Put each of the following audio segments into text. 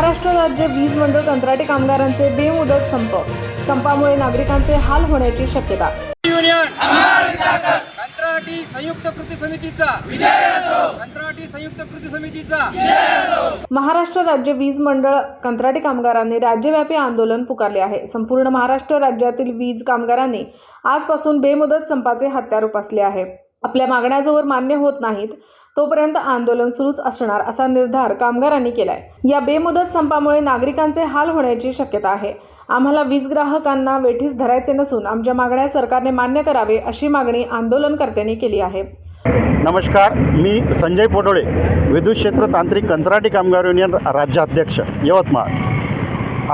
महाराष्ट्र राज्य वीज मंडळ कंत्राटी कामगारांचे बेमुदत संप. संपामुळे नागरिकांचे हाल होण्याची शक्यता. कंत्राटी संयुक्त कृती समितीचा. कंत्राटी संयुक्त कृती समितीचा. महाराष्ट्र राज्य वीज मंडळ कंत्राटी कामगारांनी राज्यव्यापी आंदोलन पुकारले आहे. संपूर्ण महाराष्ट्र राज्यातील वीज कामगारांनी आजपासून बेमुदत संपाचे हत्यार उपसले आहे. आपल्या मागण्या जोवर मान्य होत नाहीत. तोपर्यंत आंदोलन सुरूच असणार असा निर्धार कामगारांनी केलाय. या बेमुदत संपामुळे नागरिकांचे हाल होण्याची शक्यता आहे. आम्हाला वीज ग्राहकांना वेठीस धरायचे नसून आमच्या मागण्या सरकारने मान्य करावे अशी मागणी आंदोलनकर्त्यांनी केली आहे. नमस्कार मी संजय पोटोळे विद्युत क्षेत्र तांत्रिक कंत्राटी कामगार युनियन राज्याध्यक्ष यवतमाळ.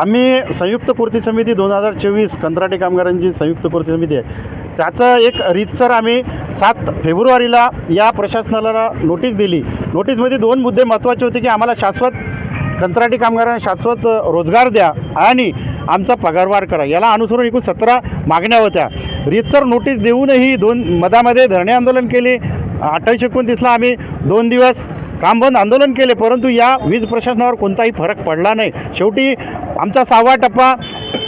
आम्ही संयुक्त कृती समिती दोन हजार चोवीस कंत्राटी कामगारांची संयुक्त कृती समिती आहे. त्याचं एक रीतसर आम्ही सात फेब्रुवारीला या प्रशासनाला नोटीस दिली. नोटीसमध्ये दोन मुद्दे महत्त्वाचे होते की आम्हाला शाश्वत कंत्राटी कामगारांना शाश्वत रोजगार द्या आणि आमचा पगारवाढ करा. याला अनुसरून एकूण सतरा मागण्या होत्या. रीतसर नोटीस देऊनही दोन मधामध्ये धरणे आंदोलन केले. अठ्ठावीस एकोणतीसला आम्ही दोन दिवस काम बंद आंदोलन केले परंतु या वीज प्रशासनावर कोणताही फरक पडला नाही. शेवटी आमचा सहावा टप्पा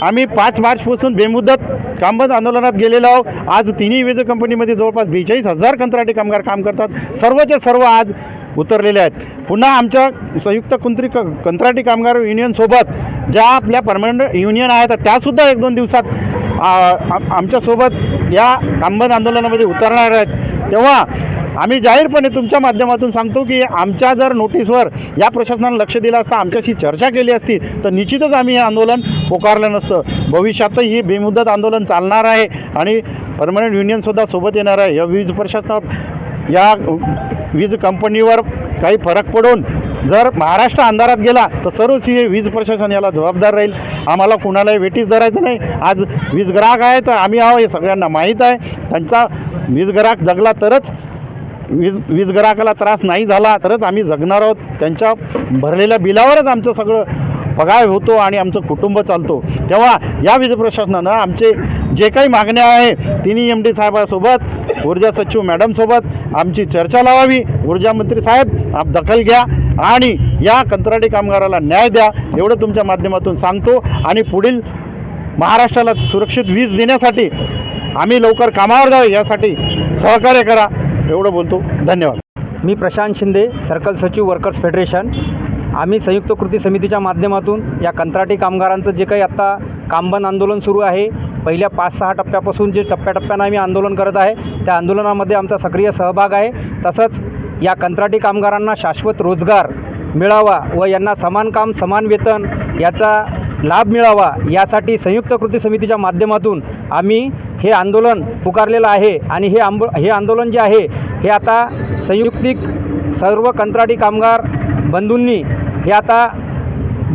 आम्ही पाच मार्चपासून बेमुदत कामबंद आंदोलनात गेलेलो आहोत. आज तिन्ही वीज कंपनीमध्ये जवळपास बेचाळीस हजार कंत्राटी कामगार काम करतात. सर्वचे सर्व आज उतरलेले आहेत. पुन्हा आमच्या संयुक्त कुंत्री क कंत्राटी कामगार युनियनसोबत ज्या आपल्या परमनंट युनियन आहेत त्यासुद्धा एक दोन दिवसात आम- आमच्यासोबत या कामबंद आंदोलनामध्ये उतरणार आहेत. तेव्हा आम्ही जाहीरपणे तुमच्या माध्यमातून सांगतो की आमच्या जर नोटीसवर या प्रशासनानं लक्ष दिलं असतं आमच्याशी चर्चा केली असती तर निश्चितच आम्ही हे आंदोलन पोकारलं नसतं. भविष्यातही हे बेमुदत आंदोलन चालणार आहे आणि परमनंट युनियनसुद्धा सोबत येणार आहे. या वीज प्रशासना या वीज कंपनीवर काही फरक पडून जर महाराष्ट्र अंधारात गेला तर सर्वच हे वीज प्रशासन याला जबाबदार राहील. आम्हाला कुणालाही वेटीस धरायचं नाही. आज वीज ग्राहक आहे तर आम्ही आहो हे सगळ्यांना माहीत आहे. त्यांचा वीज ग्राहक जगला तरच वीज वीज ग्राहकाला त्रास नाही झाला तरच आम्ही जगणार आहोत. त्यांच्या भरलेल्या बिलावरच आमचं सगळं पगार होतो आणि आमचं कुटुंब चालतो. तेव्हा या वीज प्रशासनानं आमचे जे काही मागण्या आहे तिन्ही एम डी साहेबासोबत ऊर्जा सचिव मॅडमसोबत आमची चर्चा लावावी. ऊर्जा मंत्री साहेब आप दखल घ्या आणि या कंत्राटी कामगाराला न्याय द्या. एवढं तुमच्या माध्यमातून सांगतो. आणि पुढील महाराष्ट्राला सुरक्षित वीज देण्यासाठी आम्ही लवकर कामावर जाऊ. यासाठी सहकार्य करा. एवढं बोलतो. धन्यवाद. मी प्रशांत शिंदे सर्कल सचिव वर्कर्स फेडरेशन. आम्ही संयुक्त कृती समितीच्या माध्यमातून या कंत्राटी कामगारांचं जे काही आत्ता कामबंद आंदोलन सुरू आहे पहिल्या पाच सहा टप्प्यापासून जे टप्प्याटप्प्यानं आम्ही आंदोलन करत आहे त्या आंदोलनामध्ये आमचा सक्रिय सहभाग आहे. तसंच या कंत्राटी कामगारांना शाश्वत रोजगार मिळावा व यांना समान काम समान वेतन याचा लाभ मिळावा यासाठी संयुक्त कृती समितीच्या माध्यमातून आम्ही हे आंदोलन पुकारलेलं आहे. आणि हे आंबो हे आंदोलन जे आहे हे आता संयुक्तिक सर्व कंत्राटी कामगार बंधूंनी हे आता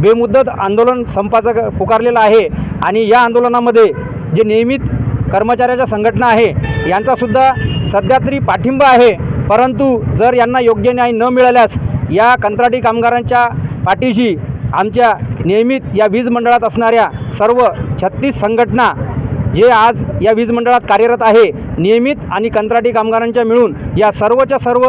बेमुद्दत आंदोलन संपाचं पुकारलेलं आहे. आणि या आंदोलनामध्ये जे नियमित कर्मचाऱ्याच्या संघटना आहे यांचासुद्धा सध्या तरी पाठिंबा आहे. परंतु जर यांना योग्य न्याय न मिळाल्यास या कंत्राटी कामगारांच्या पाठीशी आमच्या नियमित या वीज मंडळात असणाऱ्या सर्व छत्तीस संघटना जे आज या वीज मंडळात कार्यरत आहे नियमित आणि कंत्राटी कामगारांच्या मिळून या सर्वच्या सर्व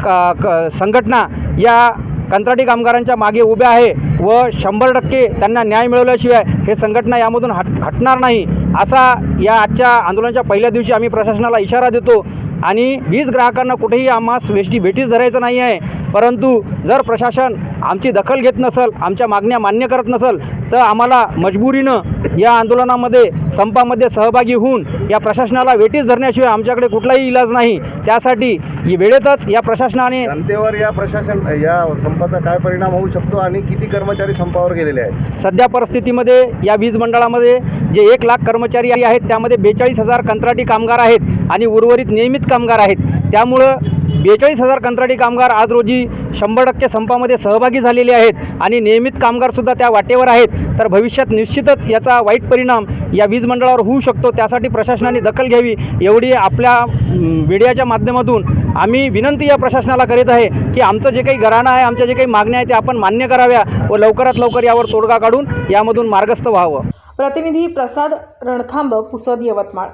क क संघटना या कंत्राटी कामगारांच्या मागे उभ्या आहे व शंभर टक्के त्यांना न्याय मिळवल्याशिवाय हे संघटना यामधून हट हटणार नाही असा या आजच्या आंदोलनाच्या पहिल्या दिवशी आम्ही प्रशासनाला इशारा देतो. आणि वीज ग्राहकांना कुठेही आम्हास वेष्टी भेटीस धरायचं नाही आहे. परंतु जर प्रशासन आमची दखल घेत नसेल आमच्या मागण्या मान्य करत नसेल तर आम्हाला मजबुरीनं या आंदोलनामध्ये संपामध्ये सहभागी होऊन या प्रशासनाला वेटीस धरण्याशिवाय आमच्याकडे कुठलाही इलाज नाही. त्यासाठी वेळेतच या प्रशासनाने जनतेवर या प्रशासन या संपाचा काय परिणाम होऊ शकतो आणि किती कर्मचारी संपावर गेलेले आहेत? सध्या परिस्थितीमध्ये या वीज मंडळामध्ये जे एक लाख कर्मचारी आहेत त्यामध्ये बेचाळीस हजार कंत्राटी कामगार आहेत आणि उर्वरित नियमित कामगार आहेत. त्यामुळं बेचाळीस हजार कंत्राटी कामगार आज रोजी शंभर टक्के संपामध्ये सहभागी झालेले आहेत आणि नियमित कामगारसुद्धा त्या वाटेवर आहेत. तर भविष्यात निश्चितच याचा वाईट परिणाम या वीज मंडळावर होऊ शकतो. त्यासाठी प्रशासनाने दखल घ्यावी एवढी आपल्या मीडियाच्या माध्यमातून आम्ही विनंती या प्रशासनाला करीत आहे की आमचं जे काही घराणं आहे आमच्या जे काही मागण्या आहेत ते आपण मान्य कराव्या व लवकरात लवकर यावर तोडगा काढून यामधून मार्गस्थ व्हावं. प्रतिनिधी प्रसाद रणखांब पुसद यवतमाळ.